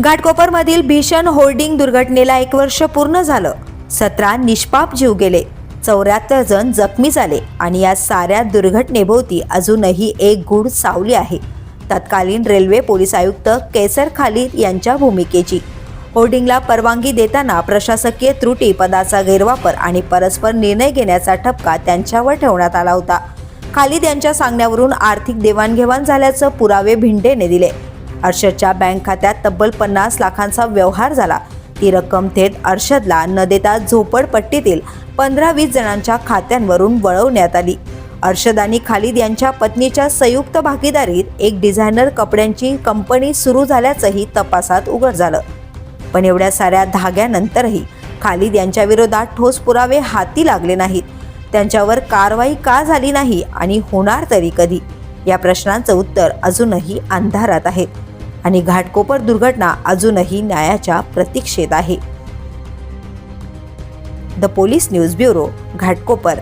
घाटकोपरमधील भीषण होर्डिंग दुर्घटनेला एक वर्ष पूर्ण झालं. सतरा निष्पाप जीव गेले. चौऱ्याहत्तर जण जखमी झाले आणि या साऱ्या दुर्घटनेभोवती अजूनही एक गूढ सावली आहे. तत्कालीन रेल्वे पोलीस आयुक्त केसर खालिद यांच्या भूमिकेची. होर्डिंगला परवानगी देताना प्रशासकीय त्रुटी पदाचा गैरवापर आणि परस्पर निर्णय घेण्याचा ठपका त्यांच्यावर ठेवण्यात आला होता. खालिद यांच्या सांगण्यावरून आर्थिक देवाणघेवाण झाल्याचं पुरावे भिंडेने दिले. अर्षदच्या बँक खात्यात तब्बल पन्नास लाखांचा व्यवहार झाला. ती रक्कम थेट अर्षदला न देता झोपडपट्टीतील पंधरा वीस जणांच्या खात्यांवरून वळवण्यात आली. अर्षद आणि खालिद यांच्या पत्नीच्या संयुक्त भागीदारीत एक डिझायनर कपड्यांची कंपनी सुरू झाल्याचंही तपासात उघड झालं. पण एवढ्या साऱ्या धाग्यानंतरही खालिद यांच्या विरोधात ठोस पुरावे हाती लागले नाहीत. त्यांच्यावर कारवाई का झाली नाही आणि होणार तरी कधी? या प्रश्नांचं उत्तर अजूनही अंधारात आहे. आणि घाटकोपर दुर्घटना अजूनही न्यायाच्या प्रतीक्षेत आहे. The police news bureau Ghatkopar.